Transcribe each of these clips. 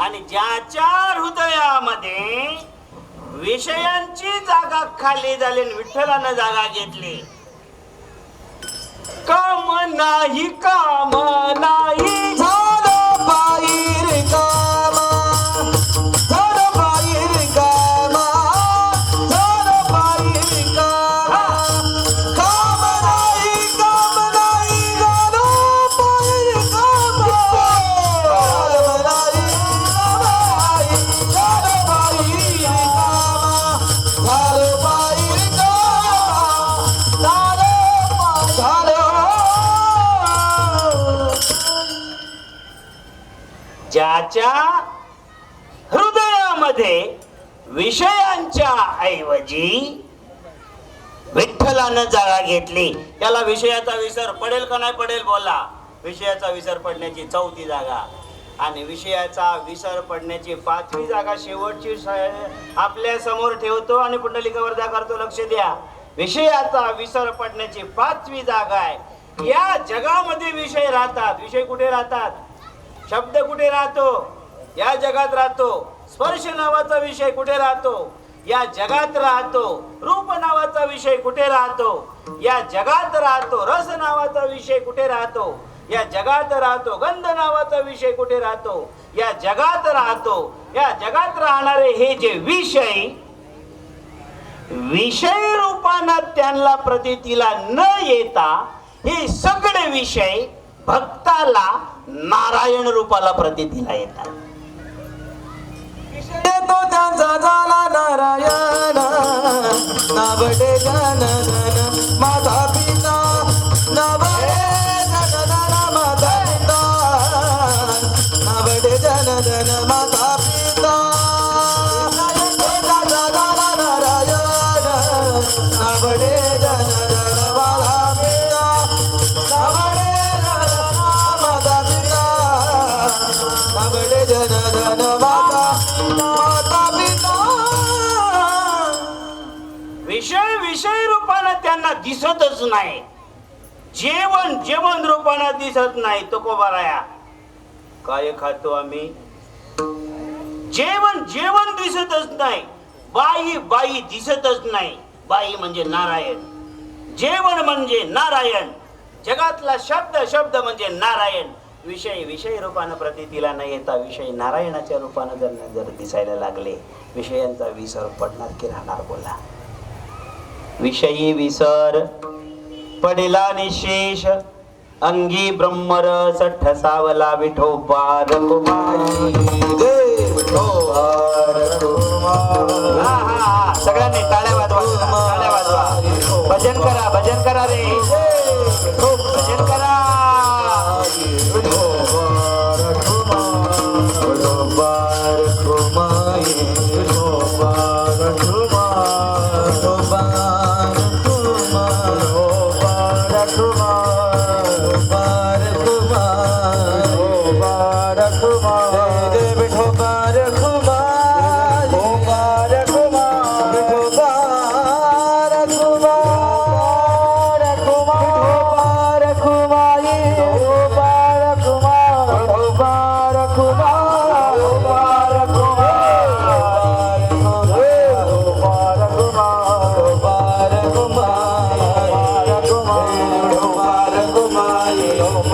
आणि ज्याच्या हृदयामध्ये विषयांची जागा खाली झाली आणि विठ्ठलानं जागा घेतली. काम नाही काम नाही. त्याच्या हृदयामध्ये विषयांच्या ऐवजी विठ्ठलानं जागा घेतली. त्याला विषयाचा विसर पडेल का नाही पडेल बोला. विषयाचा विसर पडण्याची चौथी जागा आणि विषयाचा विसर पडण्याची पाचवी जागा शेवटची आपल्यासमोर ठेवतो आणि पुंडलिकावर जा करतो लक्ष द्या. विषयाचा विसर पडण्याची पाचवी जागा आहे. या जगामध्ये विषय राहतात. विषय कुठे राहतात? शब्द कुठे राहतो? या जगात राहतो. स्पर्श नावाचा विषय कुठे राहतो? या जगात राहतो. रूप नावाचा विषय कुठे राहतो? या जगात राहतो. रस नावाचा विषय कुठे राहतो? या जगात राहतो. गंध नावाचा विषय कुठे राहतो? या जगात राहतो. या जगात राहणारे हे जे विषय विषय रूपानं त्यांना प्रतीला न येता हे सगळे विषय भक्ताला नारायण रूपाला प्रतितीला येतात. तो त्यांचा झाला नारायण. नावडे जन माझा पिता. नावडे जन जन माझा पिता. नावडे जन रूपानं त्यांना दिसतच नाही. जेवण जेवण रूपानं दिसत नाही तो कोबाराया काय खातो आम्ही? जेवण जेवण दिसतच नाही. बाई बाई दिसतच नाही. बाई म्हणजे नारायण. जेवण म्हणजे नारायण. जगातला शब्द शब्द म्हणजे नारायण. विषय विषय रूपानं प्रतितीला न येता विषय नारायणाच्या रूपानं जर जर दिसायला लागले विषयांचा विसर पडणार की राहणार बोला. विषयी विसर. पडिला निशेष. अंगी ब्रह्मरस ठसावला विठोबा. सगळ्यांनी टाळ्या वाजवा टाळ्या वाजवा. भजन करा भजन करा रे. भजन करा.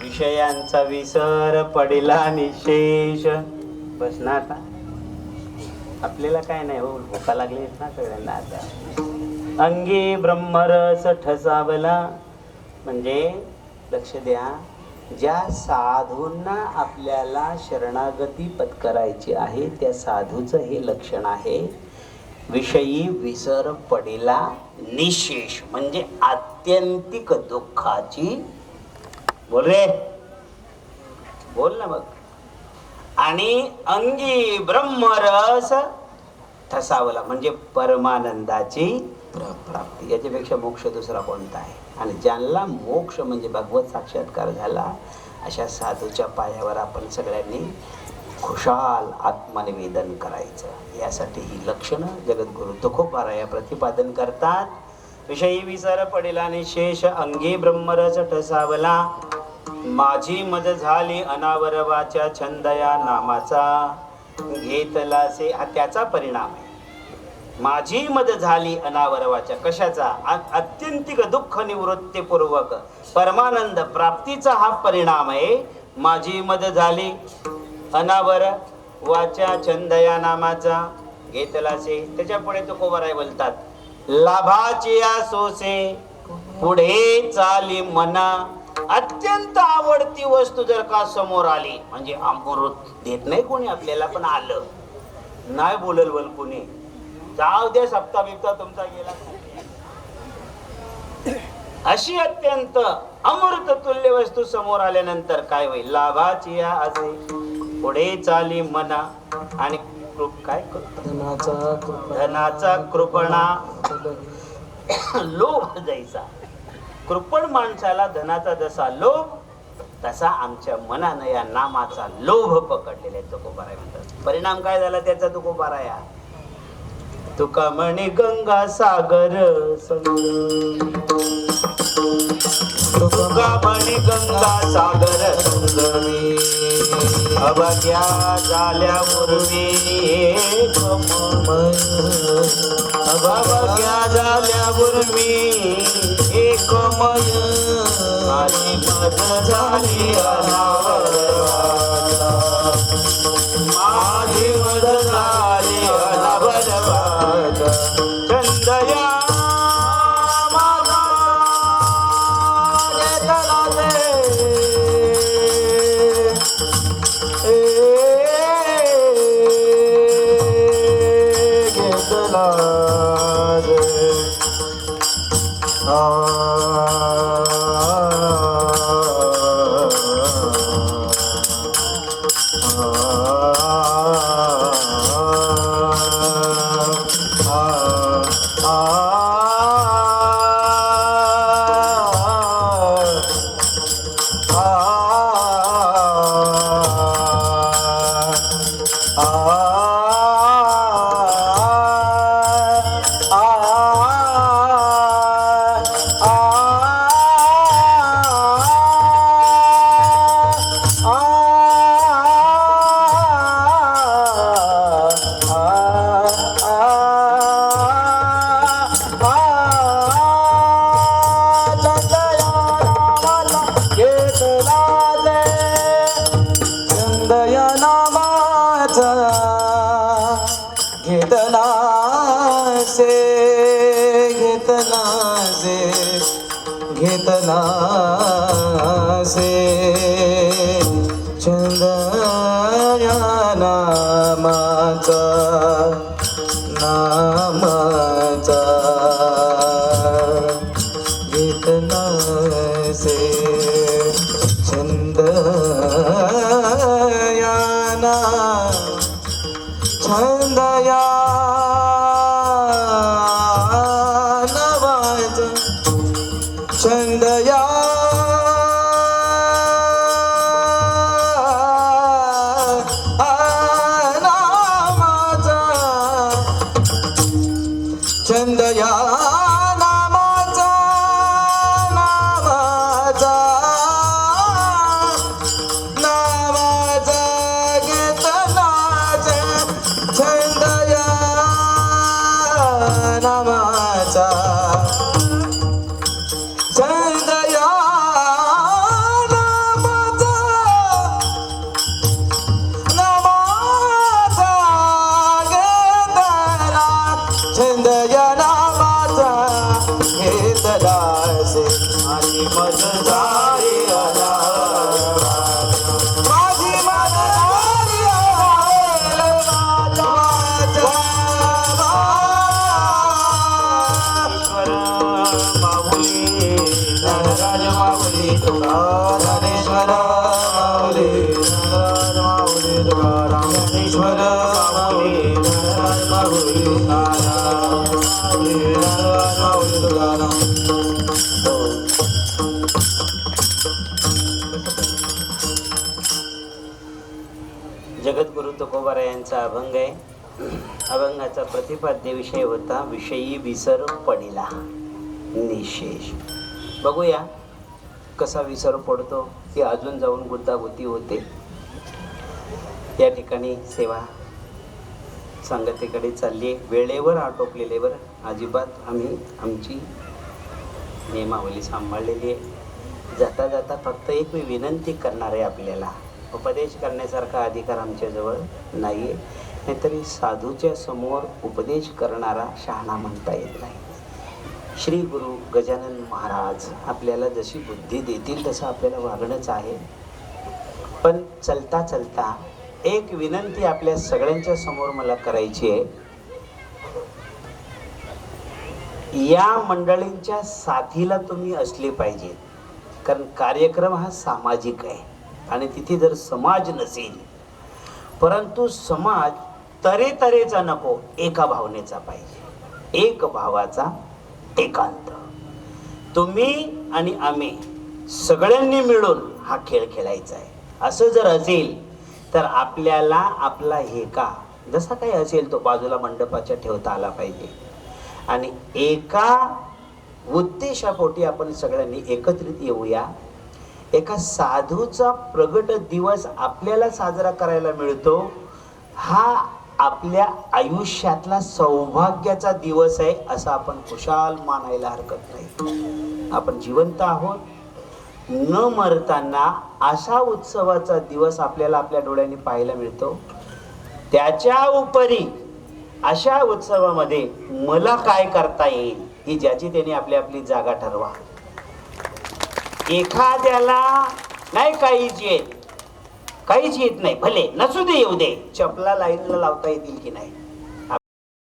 विषयांचा विसर पडिला निशेष. बस ना? आता आपल्याला काय नाही हो भूका लागली ना सगळ्यांना आता. अंगी ब्रह्मरस ठसावला. म्हणजे लक्ष द्या ज्या साधूंना आपल्याला शरणागती पत्करायची आहे त्या साधूचं हे लक्षण आहे. विषयी विसर पडिला निशेष म्हणजे आत्यंतिक दुःखाची बोल रे बोल ना मग. आणि अंगी ब्रह्मरस ठसावला म्हणजे परमानंदाची प्राप्ती. याच्यापेक्षा मोक्ष दुसरा कोणता आहे? आणि ज्यांना मोक्ष म्हणजे भगवत साक्षात्कार झाला अशा साधूच्या पायावर आपण सगळ्यांनी खुशाल आत्मनिवेदन करायचं. यासाठी ही लक्षणं जगद्गुरु तुकोबाराया प्रतिपादन करतात. विषयी विसर पडेल आणि शेष अंगी ब्रह्मरस ठसावला माझी मज झाली अनावरवाच्या छंदया नामाचा. घेतलासे हा त्याचा परिणाम आहे. माझी मद झाली अनावरवाच्या कशाचा? अत्यंतिक आत्यंतिक दुःख निवृत्तीपूर्वक. परमानंद प्राप्तीचा हा परिणाम आहे. माझी मद झाली. अनावर वाचा छंदया नामाचा. घेतलासे त्याच्या पुढे तो कोबराय बोलतात. लाभाची सोसे पुढे चाली मना. अत्यंत आवडती वस्तू जर का समोर आली म्हणजे अमृत देत नाही कोणी आपल्याला पण आलं. नाही बोलल बोल कोणी. जाऊ दे सप्ता बिप्ता तुमचा गेला. अशी अत्यंत अमृत तुल्य वस्तू समोर आल्यानंतर काय होईल? लाभाची या असे पुढे चाली मना आणि कृप- काय धनाचा कृपणा. लोभ जायचा कृपण माणसाला धनाचा जसा लोभ तसा आमच्या मनानं या नामाचा लोभ पकडलेला आहे. तुकोबाराय म्हणतात. परिणाम काय झाला त्याचा तुकोबाराया तुका म्हणे गंगा सागर तुका म्हणे गंगा सागर संगमी अभाग्या झाल्या मुरवी एक झाल्या मुरवी एक मन माझी मद झाली अनावर. घेतला से घेतला से चंदया नामाचा नामाचा घेतला से छंद या ना छंद या तुकोबारा यांचा अभंग आहे. अभंगाचा प्रतिपाद्य विषय होता विषयी विसर पडिला. निशेष. बघूया कसा विसर पडतो की अजून जाऊन गुंतागुंती होते. या ठिकाणी सेवा सांगतेकडे चालली आहे. वेळेवर आटोपलेलेवर अजिबात आम्ही आमची नियमावली सांभाळलेली आहे. जाता जाता फक्त एक मी विनंती करणार आहे आपल्याला. उपदेश करण्यासारखा अधिकार आमच्याजवळ नाही आहे नाहीतरी साधूच्या समोर उपदेश करणारा शहाणा म्हणता येत नाही. श्री गुरु गजानन महाराज आपल्याला जशी बुद्धी देतील तसं आपल्याला वागणंच आहे. पण चलता चलता एक विनंती आपल्या सगळ्यांच्या समोर मला करायची आहे. या मंडळींच्या साथीला तुम्ही असले पाहिजे. कारण कार्यक्रम हा सामाजिक आहे. आणि तिथे जर समाज नसेल परंतु समाज तरेतरेचा नको एका भावनेचा पाहिजे. एक भावाचा एकांत. तुम्ही आणि आम्ही सगळ्यांनी मिळून हा खेळ खेळायचा आहे. असं जर असेल तर आपल्याला आपला हेका जसा काही असेल तो बाजूला मंडपाच्या ठेवता आला पाहिजे. आणि एका उद्देशापोटी आपण सगळ्यांनी एकत्रित येऊया एका साधूचा प्रगट दिवस आपल्याला साजरा करायला मिळतो हा आपल्या आयुष्यातला सौभाग्याचा दिवस आहे असं आपण खुशाल मानायला हरकत नाही. आपण जिवंत आहोत. न मरताना असा उत्सवाचा दिवस आपल्याला आपल्या डोळ्यांनी पाहायला मिळतो. त्याच्या उपरी अशा उत्सवामध्ये मला काय करता येईल ही ज्याची त्याने आपली आपली जागा ठरवा. एखाद्याला नाही काहीच येत. काहीच येत नाही भले नसू दे येऊ दे. चपला लाईनला लावता येतील की नाही?